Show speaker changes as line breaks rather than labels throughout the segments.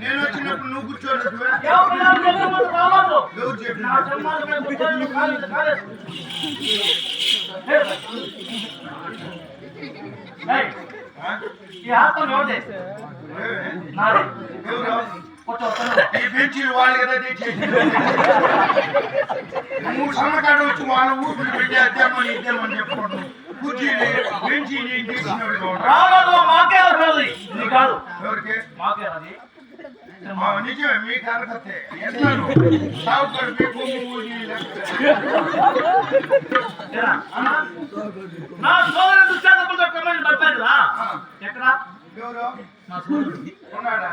నేను వచ్చినప్పుడు నువ్వు కూర్చోనట్టు
ఎవరు నాకు
ఎవరు
నా
చెప్పిన
ఈ ఆత్మ ఎవరిది? నాది.
ఈ బెంచీలు వాళ్ళు కదా నువ్వు సన్నకాడు వచ్చి వాళ్ళ ఊపిరి పెట్టి అద్దెమని ఇద్దామని చెప్పుకోండి బెంచీని తీసినోడు కావడం.
రాగదు, మాకే అది కాదు.
ఎవరికి?
మాకే అది
నిజమే మీకు అర్హతే. ఎట్లాను సావుకారు మీ భూమి?
నా సోదరుడు దుశ్శాసనపుత్రుడు కమ్మని పంపాడు కదా ఎక్కడ?
ఎవరు? ఉన్నాడా?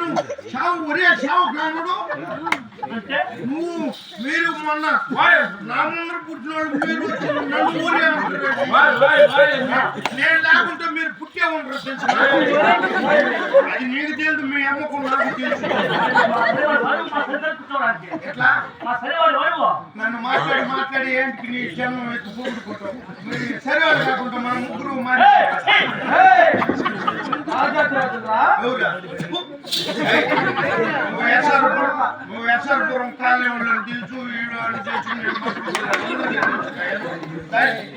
నన్ను చావు ఒరే చావు కానుడు
అంటే?
నువ్వు మీరు మొన్న నా ముందర పుట్టిన వాళ్ళు మీరు. నన్ను ఊరే. నేను లేకుంటే మీరు పుట్టే ఉంటారు తెలుసు? అది నీకు తెలుసు మీ అమ్మకు నాకు తెలుసు. ఎట్లా. నన్ను మాట్లాడి మాట్లాడి ఏంటికి నీ జన్మం ఎత్తు పోగొట్టుకుంటావు? మీరు సరే వాళ్ళు కాకుండా మన ముగ్గురు మరి నువ్వు ఎస్ఆర్పురం నువ్వు కాలనీ వాళ్ళని తెలుసు వాళ్ళు తెలుసు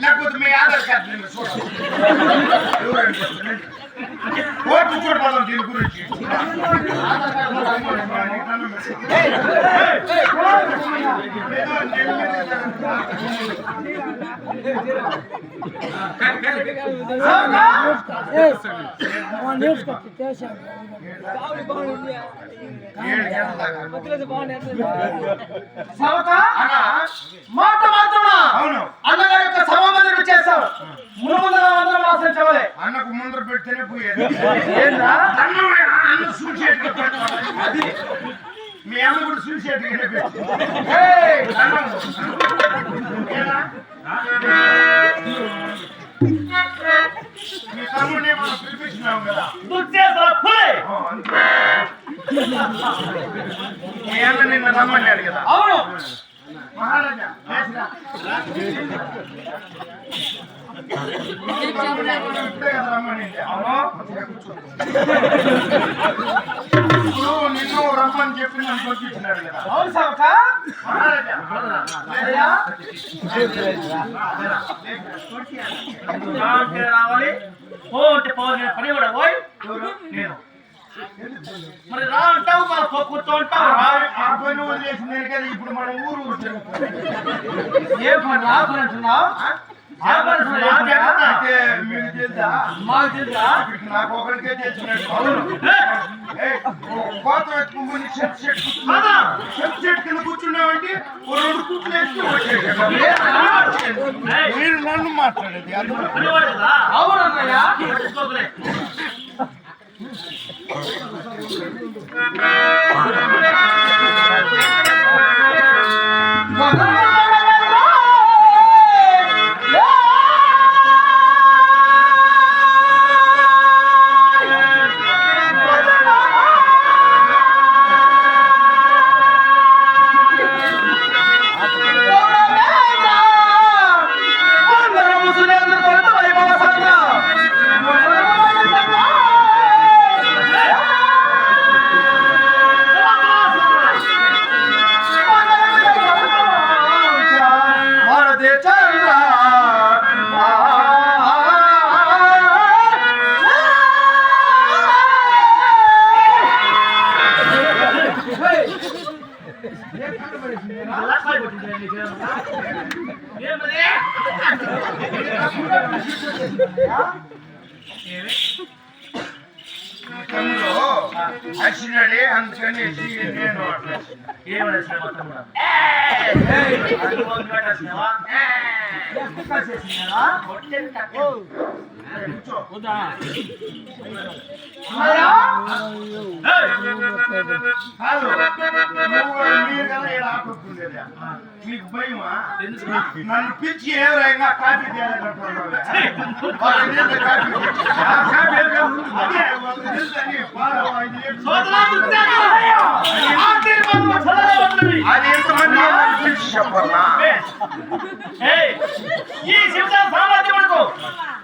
లేకపోతే మీ ఆధార్ కార్డు చూడాలి దీని గురించి.
మాట?
అవును.
అన్నగారి యొక్క సమాధానం చేశావు. మునుముందర అందరం ఆశించవలే.
అన్నకు ముందర పెడితేనే పోయేది.
ఏందా
అన్నం అన్న సూసేట్గా పెట్టాలి. అది మీ అమ్మ కూడా సూసేట్గానే పెట్టు
ఏయ్!
అన్నం. ఏనా? మీ తమ్ముడిని మనం పిలిపించినాం కదా
దుశ్శాసన పులి!
ఓ, అంతే. మీ అన్న నిన్న రమ్మన్నాడు కదా
అవును
మహారాజా లేచిరా. ఇప్పుడే కదా రమ్మనింది. అవును. ఇప్పుడు నిన్ను రమ్మని చెప్పి నన్ను పంపించినాడు కదా
అవును రావాలి అంటే పని కూడా పోయి నేను మరి రా అంటావు మరి కూర్చో అంటావు
ఇప్పుడు మన ఊరు
ఏ పని
రాకుంటున్నావు నాకు ఒకరికే ఓ కోత కింద ఓ రెండు కుట్లు మీరు నన్ను మాట్లాడేది
అవునన్నయ్య?
తమ్ముడు వచ్చినాడే అందుకని మీరు కదా ఇలా ఆడుకుంటుండేదా మీకు భయమా నన్ను పిలిచి ఎవరైనా కాఫీ చేయాలంటున్నావే వాళ్ళ నీళ్ళ కాఫీ చేయాలి. ఆ కాఫీ ఏదో అదే వాళ్ళ నీళ్ళని బాగా ఇది అది ఎంతమంది వాళ్ళని పిలిచి చెప్పాలా
ఈ శివసాల సామ్రాజ్యం అనుకో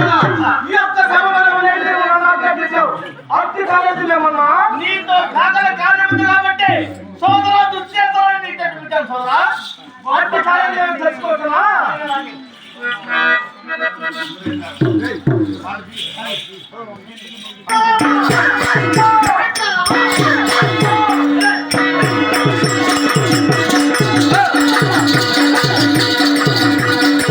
ఈ
యొక్క సభలో ఆజ్ఞాపించావు అట్టి కాలేజీ ఏమన్నా నీతో కాగల కార్యం ఉంది కాబట్టి సోదరా దుశ్చేతలని నీకు తెప్పించాను సోదరా. అట్టి కాలేజీ ఏమి తెలుసుకోవచ్చునా
ఆ